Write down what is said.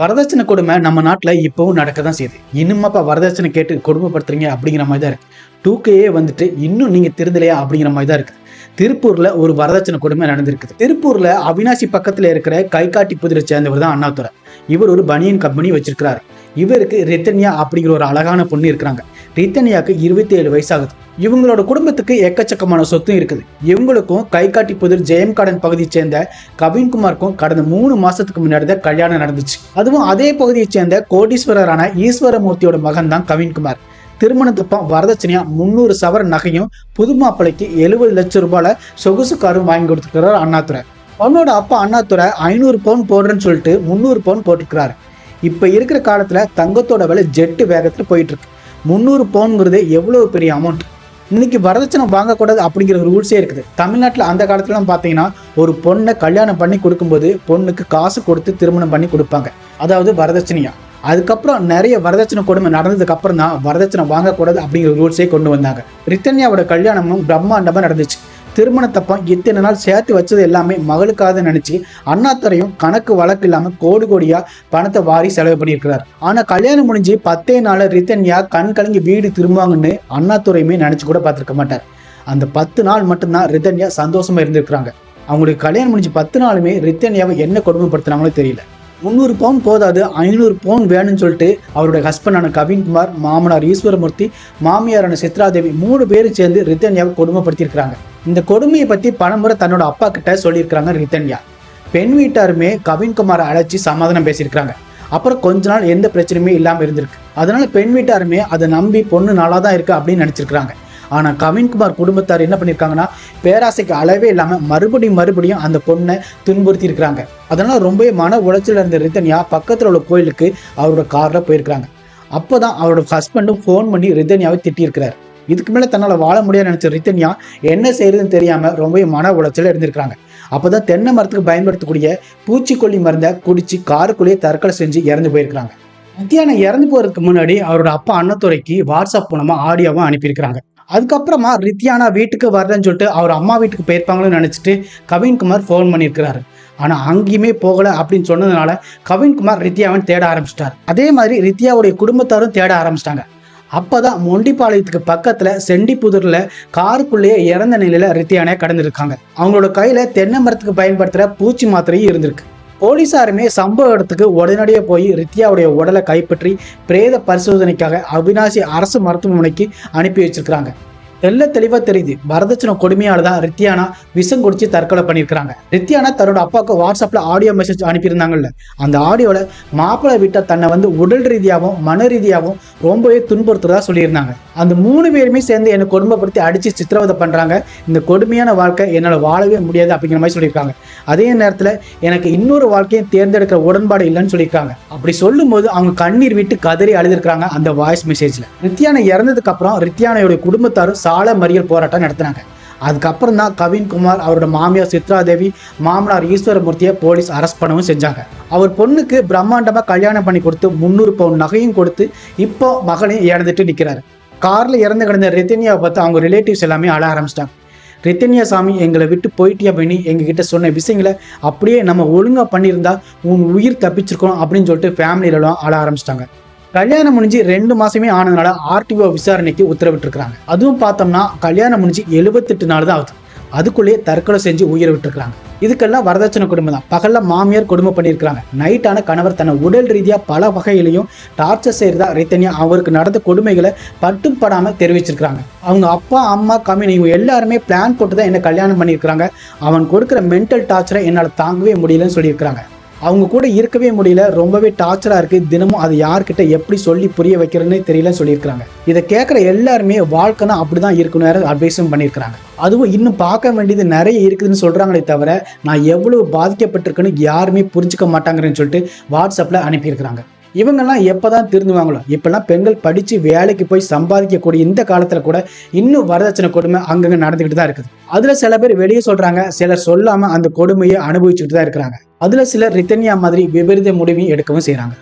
வரதட்சணை கொடுமை நம்ம நாட்டில் இப்போவும் நடக்க தான் செய்யுது. இன்னுமாப்பா வரதட்சணை கேட்டு கொடுமைப்படுத்துறீங்க அப்படிங்கிற மாதிரி தான் இருக்கு. டூக்கையே வந்துட்டு இன்னும் நீங்க திருந்தலையா அப்படிங்கிற மாதிரி தான் இருக்கு. திருப்பூர்ல ஒரு வரதட்சணை கொடுமை நடந்திருக்குது. திருப்பூர்ல அவினாசி பக்கத்துல இருக்கிற கைகாட்டி புதிரை சேர்ந்தவர் தான் அண்ணாதுரை. இவர் ஒரு பனியன் கம்பெனி வச்சிருக்கிறார். இவருக்கு ரித்தன்யா அப்படிங்கிற ஒரு அழகான பொண்ணு இருக்கிறாங்க. ரித்தனியாக்கு இருபத்தி ஏழு வயசாகுது. இவங்களோட குடும்பத்துக்கு எக்கச்சக்கமான சொத்தும் இருக்குது. இவங்களுக்கும் கைகாட்டி புதிர் ஜெயம் கார்டன் பகுதியை சேர்ந்த கவின்குமாருக்கும் கடந்த மூணு மாசத்துக்கு முன்னாடி தான் கல்யாணம் நடந்துச்சு. அதுவும் அதே பகுதியை சேர்ந்த கோடீஸ்வரரான ஈஸ்வரமூர்த்தியோட மகன் தான் கவின்குமார் திருமணத்தப்ப வரதட்சணையா முந்நூறு சவர நகையும் புது மாப்பிள்ளைக்கு எழுபது லட்சம் ரூபாயில சொகுசு காரும் வாங்கி கொடுத்துருக்கிறார் அண்ணாதுரை. அவனோட அப்பா அண்ணாதுரை ஐநூறு பவுன் போடுறேன்னு சொல்லிட்டு முந்நூறு பவுன் போட்டுக்கிறாரு இப்ப இருக்கிற காலத்துல தங்கத்தோட விலை ஜெட்டு வேகத்துல போயிட்டு இருக்கு. முந்நூறு பவுனுங்கிறது எவ்வளோ பெரிய அமௌண்ட் இன்னைக்கு வரதட்சணை வாங்கக்கூடாது அப்படிங்கிற ஒரு ரூல்ஸே இருக்குது. தமிழ்நாட்டில் அந்த காலத்துலலாம் பார்த்தீங்கன்னா ஒரு பொண்ணை கல்யாணம் பண்ணி கொடுக்கும்போது பொண்ணுக்கு காசு கொடுத்து திருமணம் பண்ணி கொடுப்பாங்க. அதாவது வரதட்சணையா. அதுக்கப்புறம் நிறைய வரதட்சணை கொடுமை நடந்ததுக்கு அப்புறம் தான் வரதட்சணை வாங்கக்கூடாது அப்படிங்கிற ரூல்ஸே கொண்டு வந்தாங்க. ரித்தன்யாவோட கல்யாணமும் பிரம்மாண்டமாக நடந்துச்சு. திருமணத்தப்போ இத்தனை நாள் சேர்த்து வச்சது எல்லாமே மகளுக்காக நினைச்சு அண்ணாத்துறையும் கணக்கு வழக்கு இல்லாம கோடி கோடியா பணத்தை வாரி செலவு பண்ணியிருக்கிறார். ஆனா கல்யாணம் முடிஞ்சு பத்தே நாள் ரித்தன்யா கண் கலங்கி வீடு திரும்புவாங்கன்னு அண்ணாத்துறையுமே நினைச்சு கூட பார்த்துருக்க மாட்டார். அந்த பத்து நாள் மட்டும்தான் ரித்தன்யா சந்தோஷமா இருந்திருக்கிறாங்க. அவங்களுக்கு கல்யாணம் முடிஞ்சு பத்து நாளுமே ரித்தன்யாவை என்ன கொடுமைப்படுத்துனாங்களோ தெரியல. முந்நூறு பவுன் போதாது ஐநூறு பவுன் வேணும்னு சொல்லிட்டு அவருடைய ஹஸ்பண்டான கவின்குமார் மாமனார் ஈஸ்வரமூர்த்தி மாமியாரான சித்ராதேவி மூணு பேரும் சேர்ந்து ரித்தன்யாவை கொடுமைப்படுத்தியிருக்கிறாங்க. இந்த கொடுமையை பத்தி பலமுறை தன்னோட அப்பா கிட்ட சொல்லியிருக்கிறாங்க ரித்தன்யா. பெண் வீட்டாருமே கவின்குமாரை அழைச்சி சமாதானம் பேசியிருக்கிறாங்க. அப்புறம் கொஞ்ச நாள் எந்த பிரச்சனையுமே இல்லாமல் இருந்திருக்கு. அதனால பெண் வீட்டாருமே அதை நம்பி பொண்ணு நல்லா தான் இருக்கு அப்படின்னு நினச்சிருக்கிறாங்க. ஆனால் கவின்குமார் குடும்பத்தார் என்ன பண்ணியிருக்காங்கன்னா பேராசைக்கு அளவே இல்லாமல் மறுபடியும் மறுபடியும் அந்த பொண்ணை துன்புறுத்தி இருக்கிறாங்க அதனால ரொம்பவே மன உளைச்சல் இருந்த ரிதன்யா பக்கத்தில் உள்ள கோயிலுக்கு அவரோட காரில் போயிருக்கிறாங்க. அப்போ தான் அவரோட ஹஸ்பண்டும் ஃபோன் பண்ணி ரிதன்யாவை திட்டியிருக்கிறார். இதுக்கு மேலே தன்னால் வாழ முடியாது நினச்ச ரித்தன்யா என்ன செய்யறதுன்னு தெரியாமல் ரொம்பவே மன உளைச்சல் இருந்திருக்கிறாங்க. அப்போ தான் தென்னை மரத்துக்கு பயன்படுத்தக்கூடிய பூச்சிக்கொல்லி மருந்தை குடிச்சு காருக்குள்ளேயே தற்கொலை செஞ்சு இறந்து போயிருக்கிறாங்க. மத்தியானம் இறந்து போறதுக்கு முன்னாடி அவரோட அப்பா அன்னத்துறைக்கு வாட்ஸ்அப் மூலமா ஆடியோவும் அனுப்பியிருக்கிறாங்க. அதுக்கப்புறமா ரித்யானா வீட்டுக்கு வரலன்னு சொல்லிட்டு அவர் அம்மா வீட்டுக்கு போயிருப்பாங்கன்னு நினச்சிட்டு கவின்குமார் ஃபோன் பண்ணியிருக்கிறாரு. ஆனால் அங்கேயுமே போகலை அப்படின்னு சொன்னதுனால கவின்குமார் ரித்யாவன் தேட ஆரம்பிச்சிட்டார். அதே மாதிரி ரித்யாவுடைய குடும்பத்தாரும் தேட ஆரம்பிச்சிட்டாங்க. அப்பதான் மொண்டிப்பாளையத்துக்கு பக்கத்தில் செண்டிப்புதூரில் காருக்குள்ளேயே இறந்த நிலையில் ரித்தியானே கடந்திருக்காங்க. அவங்களோட கையில் தென்னை மரத்துக்கு பயன்படுத்துகிற பூச்சி மாத்திரையும் இருந்திருக்கு. போலீசாருமே சம்பவ இடத்துக்கு உடனடியாக போய் ரித்யாவுடைய உடலை கைப்பற்றி பிரேத பரிசோதனைக்காக அவினாசி அரசு மருத்துவமனைக்கு அனுப்பி வச்சிருக்கிறாங்க. தெல்ல தெளிவா தெரியுது. வரதட்சணை கொடுமையால தான் ரித்யானா விஷம் குடிச்சு தற்கொலை பண்ணியிருக்கிறாங்க. ரித்தியானா தன்னோட அப்பாவுக்கு வாட்ஸ்அப்ல ஆடியோ மெசேஜ் அனுப்பியிருந்தாங்கல்ல. அந்த ஆடியோல மாப்பிள்ளை விட்டால் தன்னை வந்து உடல் ரீதியாகவும் மன ரீதியாகவும் ரொம்பவே துன்புறுத்துறதா சொல்லியிருந்தாங்க. அந்த மூணு பேருமே சேர்ந்து என்னை கொடுமைப்படுத்தி அடிச்சு சித்திரவதை பண்றாங்க. இந்த கொடுமையான வாழ்க்கை என்னால் வாழவே முடியாது அப்படிங்கிற மாதிரி சொல்லியிருக்காங்க. அதே நேரத்தில் எனக்கு இன்னொரு வாழ்க்கையை தேர்ந்தெடுக்கிற உடன்பாடு இல்லைன்னு சொல்லியிருக்காங்க. அப்படி சொல்லும்போது அவங்க கண்ணீர் விட்டு கதறி அழுதுருக்காங்க அந்த வாய்ஸ் மெசேஜ்ல ரித்தியானை இறந்ததுக்கு அப்புறம் ரித்தியானையோட குடும்பத்தாரும் சால மறியல் போராட்டம் நடத்தினாங்க. அதுக்கப்புறம் தான் கவின்குமார் அவரோட மாமியார் சித்ராதேவி மாமனார் ஈஸ்வரமூர்த்தியை போலீஸ் அரெஸ்ட் பண்ணவும் செஞ்சாங்க. அவர் பொண்ணுக்கு பிரம்மாண்டமாக கல்யாணம் பண்ணி கொடுத்து முந்நூறு பவுன் நகையும் கொடுத்து இப்போ மகனையும் இறந்துட்டு நிற்கிறாரு காரில் இறந்து கிடந்த ரித்தினியாவை பார்த்து அவங்க ரிலேட்டிவ்ஸ் எல்லாமே அழ ஆரம்பிச்சிட்டாங்க. ரித்தன்யா சாமி எங்களை விட்டு போயிட்டியா பண்ணி எங்ககிட்ட சொன்ன விஷயங்களை அப்படியே நம்ம ஒழுங்காக பண்ணியிருந்தா உன் உயிர் தப்பிச்சிருக்கோம் அப்படின்னு சொல்லிட்டு ஃபேமிலியிலலாம் ஆள ஆரம்பிச்சிட்டாங்க. கல்யாணம் முடிஞ்சு ரெண்டு மாசமே ஆனதுனால ஆர்டிஓ விசாரணைக்கு உத்தரவிட்டிருக்கிறாங்க. அதுவும் பார்த்தோம்னா கல்யாணம் முடிஞ்சு எழுபத்தெட்டு நாள் தான் ஆகுது. அதுக்குள்ளேயே தற்கொலை செஞ்சு உயிரை விட்டுருக்காங்க இதுக்கெல்லாம் வரதட்சணை குடும்பம் தான். பகல்ல மாமியார் கொடுமை பண்ணியிருக்காங்க நைட்டான கணவர் தன்னை உடல் ரீதியாக பல வகையிலையும் டார்ச்சர் செய்கிறதா ரைத்தனியா அவருக்கு நடந்த கொடுமைகளை பட்டும் தெரிவிச்சிருக்கிறாங்க. அவங்க அப்பா அம்மா கம்பெனி இவங்க எல்லாருமே பிளான் போட்டு தான் என்ன கல்யாணம் பண்ணியிருக்கிறாங்க. அவன் கொடுக்குற மென்டல் டார்ச்சரை என்னால் தாங்கவே முடியலன்னு சொல்லியிருக்கிறாங்க. அவங்க கூட இருக்கவே முடியல. ரொம்பவே டார்ச்சராக இருக்குது தினமும் அது யார்கிட்ட எப்படி சொல்லி புரிய வைக்கிறேன்னே தெரியல சொல்லியிருக்கிறாங்க. இதை கேட்குற எல்லாருமே வாழ்க்கைனா அப்படிதான் இருக்கணும் அட்வைஸும் பண்ணியிருக்கிறாங்க. அதுவும் இன்னும் பார்க்க வேண்டியது நிறைய இருக்குதுன்னு சொல்கிறாங்களே தவிர நான் எவ்வளவு பாதிக்கப்பட்டிருக்குன்னு யாருமே புரிஞ்சுக்க மாட்டாங்கிறேன்னு சொல்லிட்டு வாட்ஸ்அப்பில் அனுப்பியிருக்கிறாங்க. இவங்கெல்லாம் எப்போ தான் திருந்துவாங்களோ இப்போல்லாம் பெண்கள் படித்து வேலைக்கு போய் சம்பாதிக்கக்கூடிய இந்த காலத்தில் கூட இன்னும் வரதட்சணை கொடுமை அங்கங்கே நடந்துக்கிட்டு தான் இருக்குது. அதில் சில பேர் வெளியே சொல்கிறாங்க சிலர் சொல்லாமல் அந்த கொடுமையை அனுபவிச்சுட்டு தான் இருக்கிறாங்க. அதில் சிலர் ரித்தன்யா மாதிரி விபரீத முடிவையும் எடுக்கவும் செய்கிறாங்க